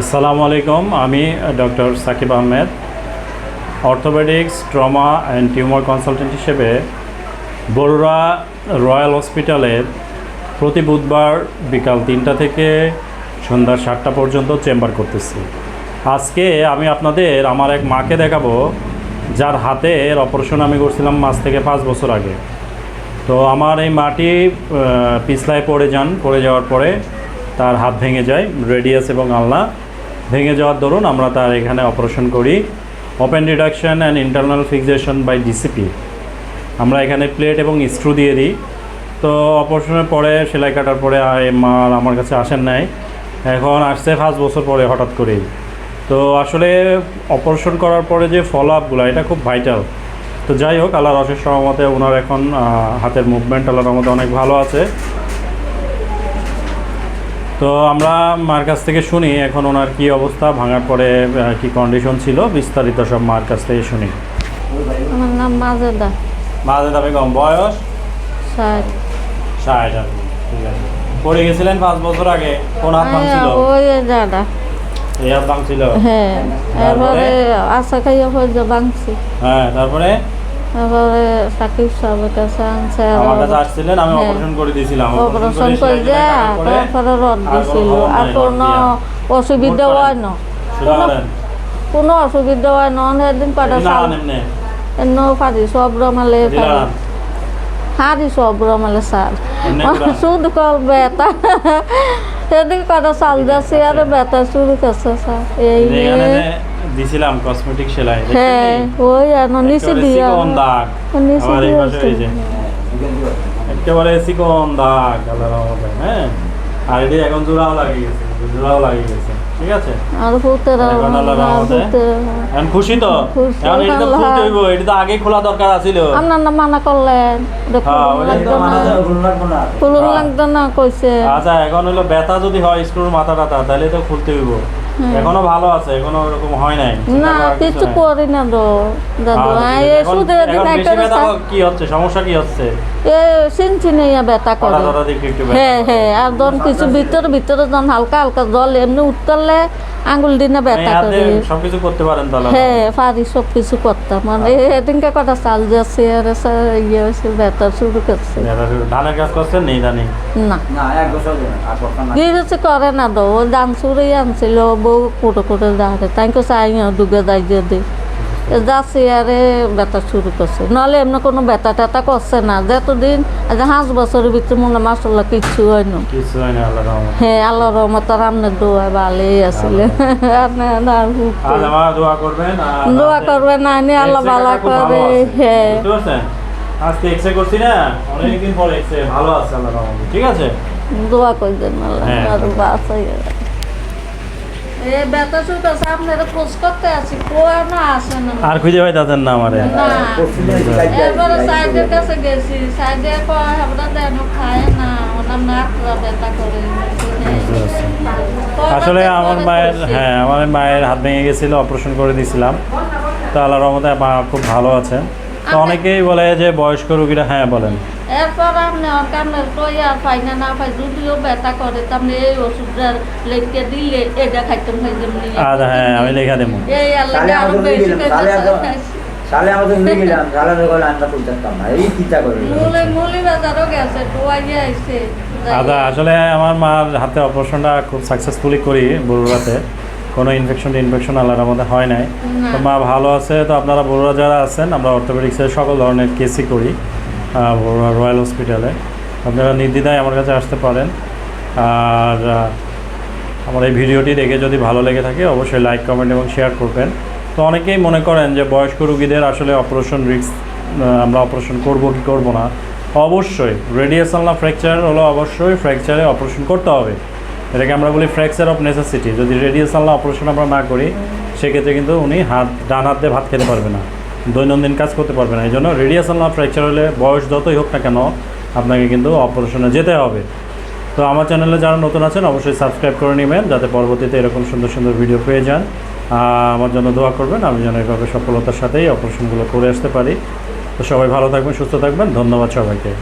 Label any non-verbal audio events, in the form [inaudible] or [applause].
আসসালামু আলাইকুম, আমি doctor Sakib Ahmed, orthopaedics, trauma and tumour consultant হিসেবে বড়ুরা রয়্যাল হসপিটালের প্রতি বুধবার বিকাল তিনটা থেকে সন্ধ্যা সাতটা পর্যন্ত চেম্বার করতেছি। আজকে আমি আপনাদের, আমার এক মাকে দেখাবো, যার হাতের অপারেশন আমি করছিলাম মাস থেকে পাঁচ বছর আগে। তো আমার এই মাটি পিছলায় পড়ে যান, পড়ে যাওয়ার পরে তার হাত ভেঙে যায় রেডিয়াস এবং আলনা। ভেঙে যাওয়ার দরুন আমরা তার এখানে অপারেশন করি। Open reduction and internal fixation by DCP আমরা এখানে প্লেট এবং স্ক্রু দিয়ে দিই। তো অপারেশনের পরে, সেলাই কাটার পরে আর এই মা আর আমার কাছে আসেন নাই। এখন আসছে পাঁচ বছর পরে হঠাৎ করেই। তো আসলে অপারেশন করার পরে যে ফলো আপগুলো এটা খুব ভাইটাল তো যাই হোক, আল্লাহর অশেষ সহমতে ওনার এখন হাতের মুভমেন্ট আল্লাহর মধ্যে অনেক ভালো আছে। তো আমরা মার কাছ থেকে শুনি এখন ওনার কি অবস্থা ভাঙার পরে কি কন্ডিশন ছিল? বিস্তারিত সব মার কাছ থেকে শুনি। আমার নাম মাজেদা। মাঝে দাবি কম বয়স? ষাট। ষাট ঠিক আছে। পড়ে গেছিলেন পাঁচ বছর আগে কোন হাত ভাঙছিল হ্যাঁ, ওই দাদা। এই হাত ভাঙছিল হ্যাঁ এবারে আশা খাইয়া যে বাংছি হ্যাঁ তারপরে? এবারে সাকিব সাহেবের কাছে আনছে আমার কাছে আসছিলেন আমি হ্যাঁ। অপারেশন করে দিয়েছিলাম অপারেশন করে যা তারপরে রড দিছিল। কোনো আর কোনো অসুবিধা হয় না। কোনো অসুবিধা হয় না সেদিন না। চাল এমনি পারি সব রমালে হারি সব রমালে করে? শুধু কল বেতা। সেদিন কটা চাল যাচ্ছে আর বেতা শুরু করছে স্যার এই নিয়ে দিছিলাম কসমেটিক সেলাই হ্যাঁ ওই আর নিচে দিয়া চিকন দাগ। নিচে দিয়ে এই যে একেবারে চিকন দাগ আল্লাহর রহমতে হ্যাঁ? আর এটি এখন জোড়াও লাগিয়ে গেছে জোড়াও লাগিয়ে গেছে ঠিক আছে? আর আল্লাহর রহমতে এখন খুশি তো? এখন এটি তো হইব এটি তো আগে খোলা দরকার আছিল। আপনার না মানা করলেন হ্যাঁ, লাগতো না। হ্যাঁ। লাগতো না কইছে। আচ্ছা এখন হলো ব্যথা যদি হয় স্ক্রুর মাথা টাথা তাহলে তো খুলতে হইব। এখনও ভালো আছে এখনও ওরকম হয় নাই। না কিছু করি না তো দাদু। আচ্ছা। এই সুদের দিন একটা ব্যথা কি হচ্ছে? সমস্যা কি হচ্ছে? এ সিনছি নেই ব্যথা কটা করে। হ্যাঁ হ্যাঁ আর যখন কিছু ভিতরে ভিতরে যখন হালকা হালকা জল এমনি উঠতেলে আঙ্গুল দিনে এই ব্যথা করে। সবকিছু করতে পারেন তাহলে হ্যাঁ পারি সব কিছু করতাম মানে এদিনকে কথা চাল যাচ্ছে আর এসে ইয়ে হয়েছে ব্যথা শুরু করছে। ব্যথা শুরু- ধানের কাজ করছেন নেই ধানি না। না এক বছর আর বছর না। করে না তো। ও দান চুরি আনছিল বউ কুটো কুটো দাঁড়ে তাইকে চাই ডুবে যাই যদি যাচ্ছি আরে ব্যথা শুরু করছে। নাহলে এমনি কোনো ব্যথা ট্যাথা করছে না। যতদিন আজ পাঁচ বছরের ভিতরে মনে মাসাল্লা কিচ্ছু হয় না। কিছু হয় না [laughs] আল্লাহ রহমত। রহমত রামনের দোয়া ভালোই আসলে। আপনার আর দোয়া করবেন আর না আনি আল্লাহ ভালো করে। হ্যাঁ। আজকে এক্সরে করছি না অনেকদিন পর এক্সরে ভালো আছে আল্লাহ ঠিক আছে? দোয়া করবেন আল্লাহ। হ্যাঁ। আর বাসাই আর খুঁজে পাইতেছেন না আমারে। না। পরশুদিন শিকাইতে এরপরে সাইডের কাছে গেছি সাইডে কয় আমরা আসলে আমার মায়ের হ্যাঁ আমার মায়ের হাত ভেঙে গেছিল অপারেশন করে দিয়েছিলাম তো আল্লাহ রহমতে মা খুব ভালো আছে তো অনেকেই বলে যে বয়স্ক রুগীরা হ্যাঁ বলেন। এরপর আপনি অকামের কই আর পাই না না পাই যদিও ব্যথা করে তাহলে এই ওষুধটা লেখতে দিলে এটা খাইতাম খাই যেমনি। আর হ্যাঁ আমি লেখা দেবো। এই আল্লাহ আরও আমাদের বেশি তাহলে নিয়ে গেলাম তাহলে না এই চিন্তা করে মুলি মুলি বাজারও গেছে টোয়াইয়ে আইছে। আদা আসলে আমার মার হাতে অপারেশনটা খুব সাকসেসফুলি করি বড়ুরাতে কোনো ইনফেকশন ইনফেকশন আল্লাহর মধ্যে হয় নাই। তো মা ভালো আছে তো আপনারা বড়ুরা যারা আছেন আমরা অর্থোপেডিক্সের সকল ধরনের কেসই করি। রয়্যাল হসপিটালে আপনারা নির্দ্বিধায় আমার কাছে আসতে পারেন। আর আমার এই ভিডিওটি দেখে যদি ভালো লেগে থাকে, অবশ্যই লাইক কমেন্ট এবং শেয়ার করবেন। তো অনেকেই মনে করেন যে বয়স্ক রুগীদের আসলে অপারেশন রিস্ক আমরা অপারেশন করব কি করব না। অবশ্যই রেডিয়েশনাল ফ্র্যাকচার হলো অবশ্যই ফ্র্যাকচারে অপারেশন করতে হবে। এটাকে আমরা বলি ফ্র্যাকচার অফ নেসেসিটি যদি রেডিয়েশনাল অপারেশন আমরা না করি, সেক্ষেত্রে কিন্তু উনি হাত, ডান হাত দিয়ে ভাত খেতে পারবে না। দৈনন্দিন কাজ করতে পারবে না। এই জন্য রেডিয়েশন না ফ্র্যাকচার হলে বয়স যতই হোক না কেন আপনাকে কিন্তু অপারেশনে যেতে হবে। তো আমার চ্যানেলে যারা নতুন আছেন, অবশ্যই সাবস্ক্রাইব করে নেবেন, যাতে পরবর্তীতে এরকম সুন্দর সুন্দর ভিডিও পেয়ে যান। আমার জন্য দোয়া করবেন, আমি যেন এভাবে সফলতার সাথেই অপারেশনগুলো করে আসতে পারি। তো সবাই ভালো থাকবেন, সুস্থ থাকবেন, ধন্যবাদ সবাইকে।